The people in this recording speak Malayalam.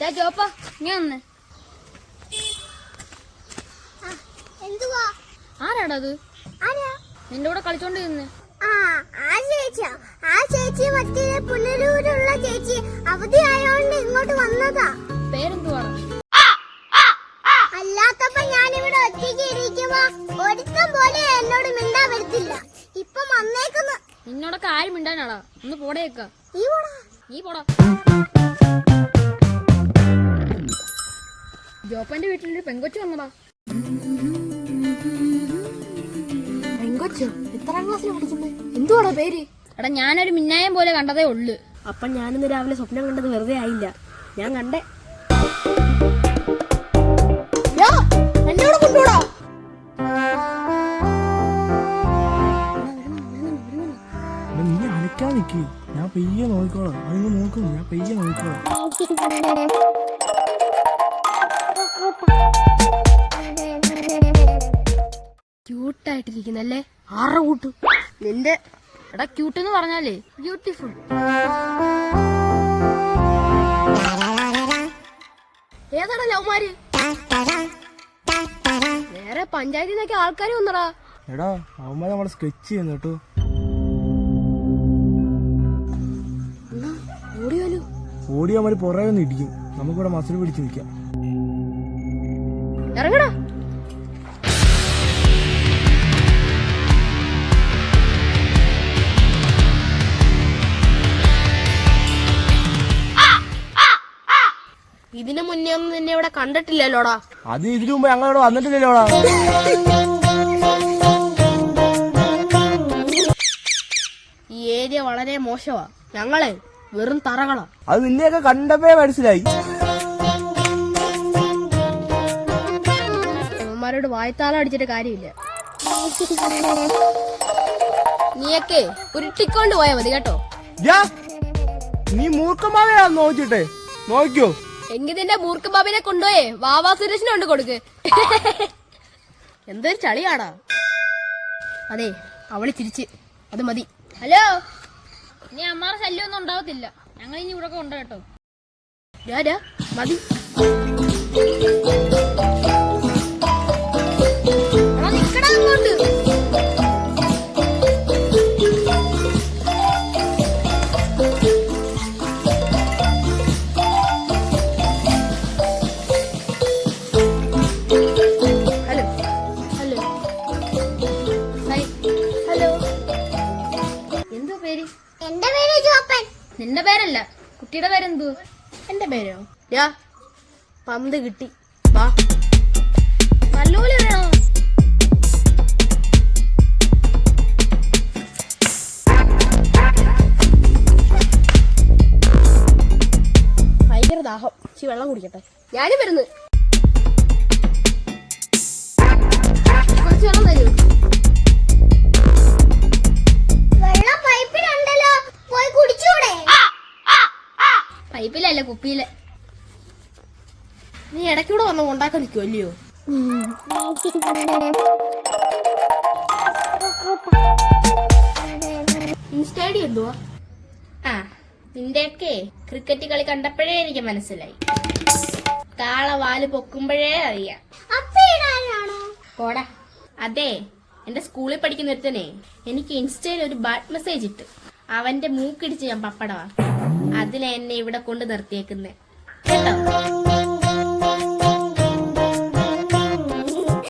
ദാ ജോപ്പ നീ വന്ന്. എന്തുവാ? ആരാടാ അത്? ആരാ? നിന്റെ കൂടെ കളിച്ചോണ്ട് നിന്ന് ആ ചേച്ചി മറ്റേ പുനലൂരുള്ള ചേച്ചി അവധി ആയോണ്ട് ഇങ്ങോട്ട് വന്നതാ. വന്നേക്കുന്നു. നിന്നോടൊക്കെ ആരും മിണ്ടാനാടാ. ഒന്ന് പോടേക്ക നീ പോടാ. നീ പോടാ. ജോപ്പന്റെ വീട്ടിലൊരു പെങ്കൊച്ചു വന്നടാ പെങ്കൊച്ചു? എത്രാം ക്ലാസ്സിൽ പഠിക്കുന്നത് എന്തുവാടാ പേര്? എടാ ഞാനൊരു മിന്നായം പോലെ കണ്ടതേ ഉള്ളു. അപ്പം ഞാനിന്ന് രാവിലെ സ്വപ്നം കണ്ടത് വെറുതെ ആയില്ല. ഞാൻ കണ്ടേ. നീ അനക്കാൻ നിക്ക്. ഞാൻ പെയ്യെ നോക്കിക്കോളാം. അതിന് നോക്കും. ഞാൻ പെയ്യെ നോക്കിക്കോളാം. ക്യൂട്ടായിട്ടിരിക്കുന്നല്ലേ? ആറ കൂട്ടു. നിന്റെ എടാ ക്യൂട്ട് എന്ന് പറഞ്ഞാലേ ബ്യൂട്ടിഫുൾ ഏതാടാ ലവ്മാര്? നേരെ പഞ്ചായത്തിൽ നിന്നൊക്കെ ആൾക്കാർ വന്നടാ. എടാ അവന്മാർ നമ്മളെ സ്കെച്ച് ചെയ്യുന്നു കേട്ടോ. ഓടി അവന്മാർ പുറകെ ഒന്ന് ഇടിക്കും. നമുക്കിവിടെ മസിൽ പിടിച്ച് നിൽക്കാം. ഇറങ്ങടാ. ഇതിനു മുന്നേ ഒന്നും നിന്നെ ഇവിടെ കണ്ടിട്ടില്ലല്ലോടാ. അത് ഇതിനു മുമ്പ് ഞങ്ങളിവിടെ വന്നിട്ടില്ലല്ലോടാ. ഈ ഏരിയ വളരെ മോശമാ. ഞങ്ങളെ വെറും തറകളാ. അത് നിന്നെയൊക്കെ കണ്ടപ്പേ മനസ്സിലായി. അവന്മാരോട് വായത്താളം അടിച്ചിട്ട് കാര്യമില്ല. നീയൊക്കെ ഉരുട്ടിക്കൊണ്ട് പോയാ മതി കേട്ടോ. യാ, നീ മൂർഖമാവയാ നോക്കിട്ടെ നോക്കിയോ? എങ്കിൽ നിന്റെ മൂർഖ കൊണ്ടുപോയേ. വാവാ സുരേഷിനെ കൊണ്ട് കൊടുക്ക്. എന്തൊരു ചളിയാടാ. അതെ അവൾ ചിരിച്ച്. അത് മതി. ഹലോ? ഇനി അമ്മാറെ ശല്യം ഒന്നും ഉണ്ടാവത്തില്ല. ഞങ്ങൾ ഇനി ഇവിടെ കൊണ്ടു കേട്ടോ മതി. എന്റെ പേര് ജോപ്പൻ. നിന്റെ പേരല്ല കുട്ടിയുടെ പേരെന്തു? എന്റെ പേരോ? യാ പന്ത് കിട്ടി. വാ. നല്ലപോലെ വേണോ ഭയങ്കര ദാഹം. ചി വെള്ളം കുടിക്കട്ടെ. ഞാനും വരുന്നു. പൈപ്പിലല്ല കുപ്പിയിൽ. നീ ഇടയ്ക്കൂടെ വന്ന് ഉണ്ടാക്കാൻ നിൽക്കുമല്ലയോ ഇൻസ്റ്റാഡി എന്തുവാ? ആ നിന്റെയൊക്കെ ക്രിക്കറ്റ് കളി കണ്ടപ്പോഴേ എനിക്ക് മനസ്സിലായി. കാള വാൽ പൊക്കുമ്പോഴേ അറിയാം. പോടാ. അതെ എന്റെ സ്കൂളിൽ പഠിക്കുന്ന ഒരുത്തനെ. എനിക്ക് ഇൻസ്റ്റയിൽ ഒരു ബാഡ് മെസ്സേജ് ഇട്ട്. അവന്റെ മൂക്കിടിച്ച് ഞാൻ പപ്പടമാ. അതിലെന്നെ ഇവിടെ കൊണ്ട് നിർത്തിയേക്കുന്നേ. കേട്ടോ?